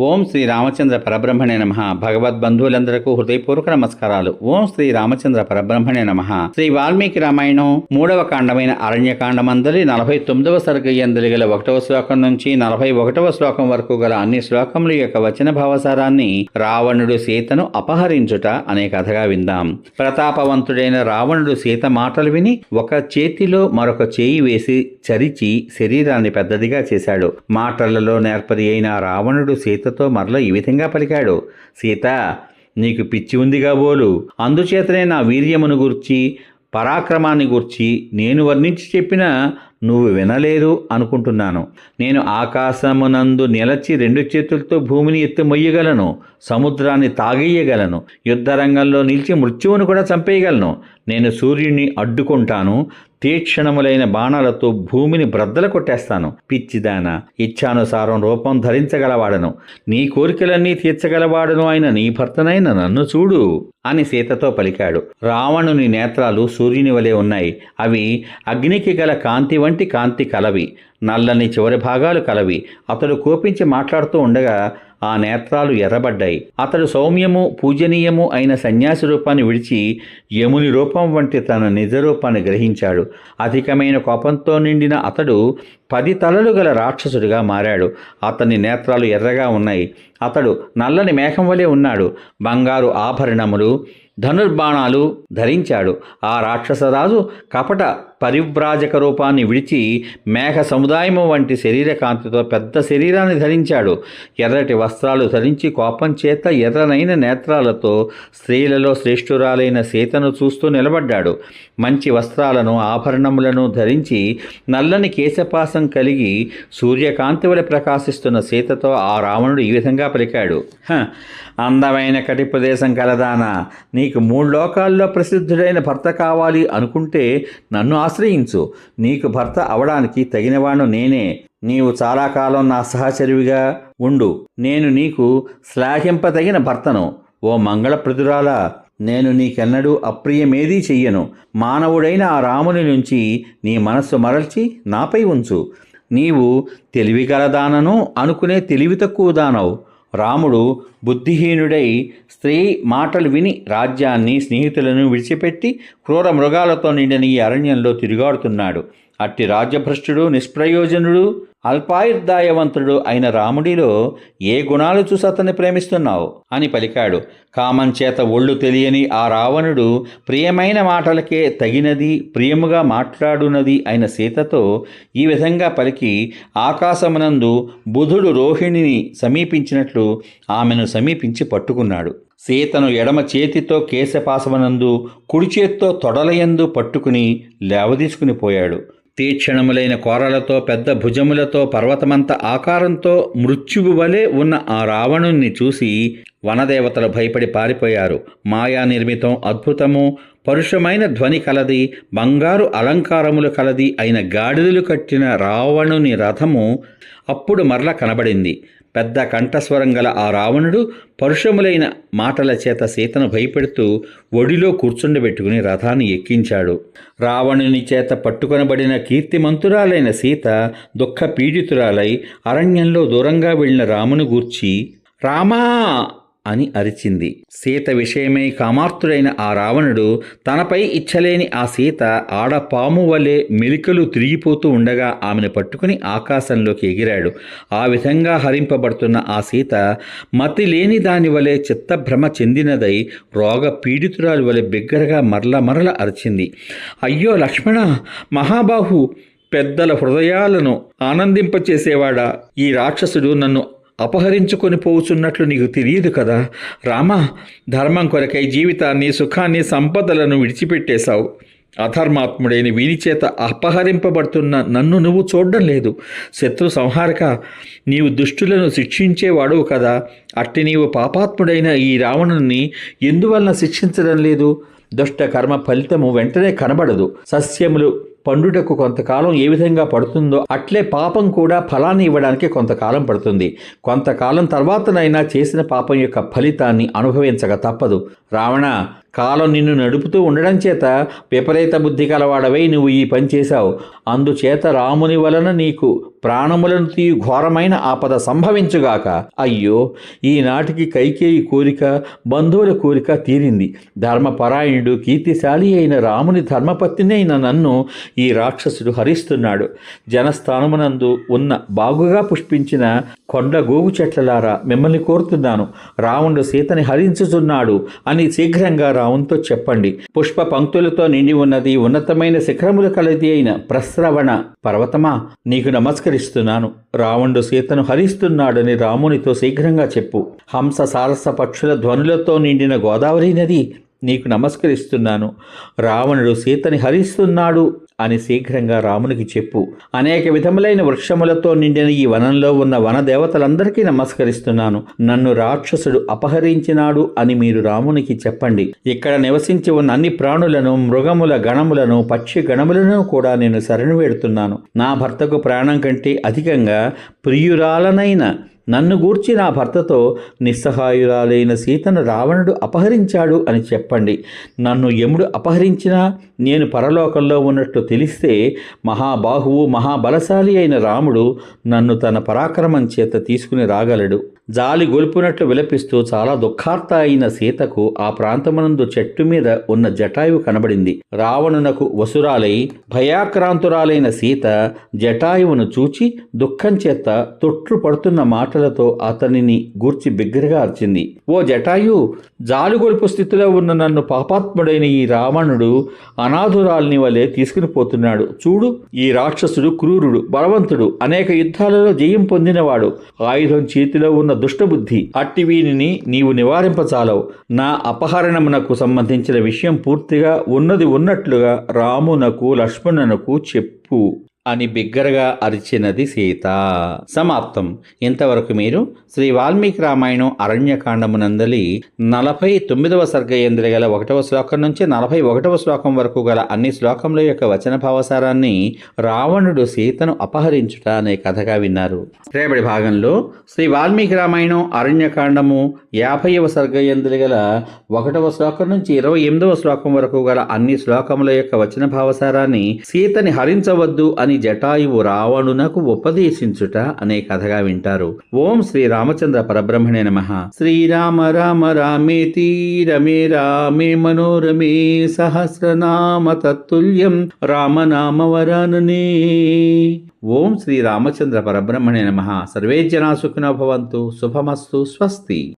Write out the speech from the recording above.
ఓం శ్రీ రామచంద్ర పరబ్రహ్మణే నమ. భగవద్బంధువులందరకు హృదయపూర్వక నమస్కారాలు. ఓం శ్రీ రామచంద్ర పరబ్రహ్మణే నమ. శ్రీ వాల్మీకి రామాయణం మూడవ కాండమైన అరణ్యకాండమందలి నలభై తొమ్మిదవ సర్గయందలి గల ఒకటవ శ్లోకం నుంచి నలభై ఒకటవ శ్లోకం వరకు గల అన్ని శ్లోకముల యొక్క వచన భావసారాన్ని రావణుడు సీతను అపహరించుట అనే కథగా విందాం. ప్రతాపవంతుడైన రావణుడు సీత మాటలు విని ఒక చేతిలో మరొక చేయి వేసి చరిచి శరీరాన్ని పెద్దదిగా చేశాడు. మాటలలో నేర్పరి అయిన రావణుడు సీత సీతతో మరల ఈ విధంగా పలికాడు. సీత నీకు పిచ్చి ఉందిగా బోలు అందుచేతనే నా వీర్యమును గూర్చి పరాక్రమాన్ని గూర్చి నేను వర్ణించి చెప్పిన నువ్వు వినలేదు అనుకుంటున్నాను. నేను ఆకాశమునందు నిలచి రెండు చేతులతో భూమిని ఎత్తుమొయ్యగలను సముద్రాన్ని తాగేయగలను యుద్ధరంగంలో నిలిచి మృత్యువును కూడా చంపేయగలను. నేను సూర్యుని అడ్డుకుంటాను తీక్షణములైన బాణాలతో భూమిని బ్రద్దల కొట్టేస్తాను. పిచ్చిదాన ఇచ్ఛానుసారం రూపం ధరించగలవాడను నీ కోరికలన్నీ తీర్చగలవాడను ఆయన నీ భర్తనైన నన్ను చూడు అని సీతతో పలికాడు. రావణుని నేత్రాలు సూర్యుని వలె ఉన్నాయి. అవి అగ్నికి గల కాంతి వంటి కాంతి కలవి నల్లని చివరి భాగాలు కలవి. అతడు కోపించి మాట్లాడుతూ ఉండగా ఆ నేత్రాలు ఎర్రబడ్డాయి. అతడు సౌమ్యము పూజనీయము అయిన సన్యాసి రూపాన్ని విడిచి యముని రూపం వంటి తన నిజ రూపాన్ని గ్రహించాడు. అధికమైన కోపంతో నిండిన అతడు పది తలలు గల రాక్షసుడిగా మారాడు. అతని నేత్రాలు ఎర్రగా ఉన్నాయి. అతడు నల్లని మేఘం వలె ఉన్నాడు. బంగారు ఆభరణములు ధనుర్బాణాలు ధరించాడు. ఆ రాక్షసరాజు కపట పరివ్రాజక రూపాన్ని విడిచి మేఘ సముదాయము వంటి శరీర కాంతితో పెద్ద శరీరాన్ని ధరించాడు. ఎర్రటి వస్త్రాలు ధరించి కోపం చేత ఎర్రనైన నేత్రాలతో స్త్రీలలో శ్రేష్ఠురాలైన సీతను చూస్తూ నిలబడ్డాడు. మంచి వస్త్రాలను ఆభరణములను ధరించి నల్లని కేశపాసం కలిగి సూర్యకాంతి వలె ప్రకాశిస్తున్న సీతతో ఆ రావణుడు ఈ విధంగా పలికాడు. "హ, అందమైన కటి ప్రదేశం కలదానా. నీకు మూడు లోకాల్లో ప్రసిద్ధుడైన భర్త కావాలి అనుకుంటే నన్ను ఆశ్రయించు. నీకు భర్త అవడానికి తగినవాడు నేనే. నీవు చాలా కాలం నా సహచరివిగా ఉండు. నేను నీకు శ్లాఘింపదగిన భర్తను. ఓ మంగళప్రదురాలా నేను నీకెన్నడూ అప్రియమేదీ చెయ్యను. మానవుడైన ఆ రాముని నుంచి నీ మనస్సు మరల్చి నాపై ఉంచు. నీవు తెలివిగలదానను అనుకునే తెలివి తక్కువ దానవు రాముడు బుద్ధిహీనుడై స్త్రీ మాటలు విని రాజ్యాన్ని స్నేహితులను విడిచిపెట్టి క్రూర మృగాలతో నిండిన ఈ అరణ్యంలో తిరుగాడుతున్నాడు. అట్టి రాజ్యభ్రష్టుడు నిష్ప్రయోజనుడు అల్పాయుర్దాయవంతుడు అయిన రాముడిలో ఏ గుణాలు చూసి అతన్ని ప్రేమిస్తున్నావు? అని పలికాడు. కామంచేత ఒళ్ళు తెలియని ఆ రావణుడు ప్రియమైన మాటలకే తగినది ప్రియముగా మాట్లాడునది అయిన సీతతో ఈ విధంగా పలికి ఆకాశమునందు బుధుడు రోహిణిని సమీపించినట్లు ఆమెను సమీపించి పట్టుకున్నాడు. సీతను ఎడమ చేతితో కేశపాసమనందు కుడి చేత్తో తొడలయందు పట్టుకుని లేవదీసుకుని పోయాడు. తీక్షణములైన కోరలతో పెద్ద భుజములతో పర్వతమంత ఆకారంతో మృత్యువు వలె ఉన్న ఆ రావణుణ్ణి చూసి వనదేవతలు భయపడి పారిపోయారు. మాయా నిర్మితం అద్భుతము పరుషమైన ధ్వని కలది బంగారు అలంకారములు కలది అయిన గాడిదలు కట్టిన రావణుని రథము అప్పుడు మరల కనబడింది. పెద్ద కంఠస్వరం గల ఆ రావణుడు పరుషములైన మాటల చేత సీతను భయపెడుతూ ఒడిలో కూర్చుండబెట్టుకుని రథాన్ని ఎక్కించాడు. రావణుని చేత పట్టుకొనబడిన కీర్తిమంతురాలైన సీత దుఃఖ పీడితురాలై అరణ్యంలో దూరంగా వెళ్ళిన రామును గూర్చి రామా అని అరిచింది. సీత విషయమై కామార్తుడైన ఆ రావణుడు తనపై ఇచ్చలేని ఆ సీత ఆడపాము వలె మెలికలు తిరిగిపోతూ ఉండగా ఆమెను పట్టుకుని ఆకాశంలోకి ఎగిరాడు. ఆ విధంగా హరింపబడుతున్న ఆ సీత మతి లేని దాని వలె చిత్తభ్రమ చెందినదై రోగ పీడితురాలు వలె బిగ్గరగా మరల మరల అరిచింది. అయ్యో లక్ష్మణ! మహాబాహు! పెద్దల హృదయాలను ఆనందింపచేసేవాడా? ఈ రాక్షసుడు నన్ను అపహరించుకొని పోవుచున్నట్లు నీకు తెలియదు కదా? రామా ధర్మం కొరకై జీవితాన్ని సుఖాన్ని సంపదలను విడిచిపెట్టేశావు. అధర్మాత్ముడైన వీని చేత అపహరింపబడుతున్న నన్ను నువ్వు చూడడం లేదు. శత్రు సంహారక నీవు దుష్టులను శిక్షించేవాడువు కదా? అట్టి నీవు పాపాత్ముడైన ఈ రావణుని ఎందువలన శిక్షించడం లేదు? దుష్ట కర్మ ఫలితము వెంటనే కనబడదు. సస్యములు పండుటకు కొంతకాలం ఏ విధంగా పడుతుందో అట్లే పాపం కూడా ఫలాన్ని ఇవ్వడానికి కొంతకాలం పడుతుంది. కొంతకాలం తర్వాతనైనా చేసిన పాపం యొక్క ఫలితాన్ని అనుభవించక తప్పదు. రావణ కాలం నిన్ను నడుపుతూ ఉండడం చేత విపరీత బుద్ధి కలవాడవై నువ్వు ఈ పని చేశావు. అందుచేత రాముని వలన నీకు ప్రాణములను తీయు ఘోరమైన ఆపద సంభవించుగాక అయ్యో ఈనాటికి కైకేయి కోరిక బంధువుల కోరిక తీరింది. ధర్మపరాయణుడు కీర్తిశాలి అయిన రాముని ధర్మపత్ని అయిన నన్ను ఈ రాక్షసుడు హరిస్తున్నాడు. జనస్థానమునందు ఉన్న బాగుగా పుష్పించిన కొండ గోగు చెట్లలారా మిమ్మల్ని కోరుతున్నాను. రావణుడు సీతని హరించుతున్నాడు అని శీఘ్రంగా రావణ్తో చెప్పండి. పుష్ప పంక్తులతో నిండి ఉన్నది ఉన్నతమైన శిఖరములు కలది అయిన ప్రస్రవణ పర్వతమా? నీకు నమస్కారం నమస్కరిస్తున్నాను రావణుడు సీతను హరిస్తున్నాడని రామునితో శీఘ్రంగా చెప్పు. హంస సారస పక్షుల ధ్వనులతో నిండిన గోదావరి నది నీకు నమస్కరిస్తున్నాను. రావణుడు సీతని హరిస్తున్నాడు అని శీఘ్రంగా రామునికి చెప్పు. అనేక విధములైన వృక్షములతో నిండిన ఈ వనంలో ఉన్న వనదేవతలందరికీ నమస్కరిస్తున్నాను. నన్ను రాక్షసుడు అపహరించినాడు అని మీరు రామునికి చెప్పండి. ఇక్కడ నివసించి ఉన్న అన్ని ప్రాణులను మృగముల గణములను పక్షి గణములను కూడా నేను శరణు వేడుతున్నాను. నా భర్తకు ప్రాణం కంటే అధికంగా ప్రియురాలనైన నన్ను గూర్చి నా భర్తతో నిస్సహాయురాలైన సీతను రావణుడు అపహరించాడు అని చెప్పండి. నన్ను యముడు అపహరించినా నేను పరలోకంలో ఉన్నట్టు తెలిస్తే మహాబాహువు మహాబలశాలి అయిన రాముడు నన్ను తన పరాక్రమం చేత తీసుకుని రాగలడు. జాలి గొలుపునట్లు విలపిస్తూ చాలా దుఃఖార్త అయిన సీతకు ఆ ప్రాంతమునందు చెట్టు మీద ఉన్న జటాయువు కనబడింది. రావణునకు వసురాలై భయాక్రాంతురాలైన సీత జటాయువును చూచి దుఃఖం చేత తొట్లు పడుతున్న మాటలతో అతనిని గూర్చి బిగ్గరగా అర్చింది. ఓ జటాయు జాలుగొలుపు స్థితిలో ఉన్న నన్ను పాపాత్ముడైన ఈ రావణుడు అనాథురాల్ని వలె తీసుకుని పోతున్నాడు. చూడు ఈ రాక్షసుడు క్రూరుడు బలవంతుడు అనేక యుద్ధాలలో జయం పొందినవాడు. ఆయుధం చేతిలో ఉన్న దుష్టబుద్ధి అట్టి వీనిని నీవు నివారింపచాలవు నా అపహరణమునకు సంబంధించిన విషయం పూర్తిగా ఉన్నది ఉన్నట్లుగా రామునకు లక్ష్మణునకు చెప్పు. అని బిగ్గరగా అరిచినది సీత. సమాప్తం. ఇంతవరకు మీరు శ్రీ వాల్మీకి రామాయణం అరణ్యకాండమునందలి నలభై తొమ్మిదవ సర్గ గల ఒకటవ శ్లోకం నుంచి నలభై ఒకటవ శ్లోకం వరకు గల అన్ని శ్లోకముల యొక్క వచన భావసారాన్ని రావణుడు సీతను అపహరించుట అనే కథగా విన్నారు. రేపటి భాగంలో శ్రీ వాల్మీకి రామాయణం అరణ్యకాండము యాభైవ సర్గ గల ఒకటవ శ్లోకం నుంచి ఇరవై ఎనిమిదవ శ్లోకం వరకు గల అన్ని శ్లోకముల యొక్క వచన భావసారాన్ని సీతని హరించవద్దు అని జటాయువు రావణునకు ఉపదేశించుట అనే కథగా వింటారు. ఓం శ్రీ రామచంద్ర పరబ్రహ్మణే నమ. శ్రీరామ రామ రామేతి రమే రామే మనోరమే సహస్రనామ తత్తుల్యం రామనామ వరాననే. ఓం శ్రీ రామచంద్ర పరబ్రహ్మణే నమ. సర్వే జనా సుఖినో భవంతు. శుభమస్తు. స్వస్తి.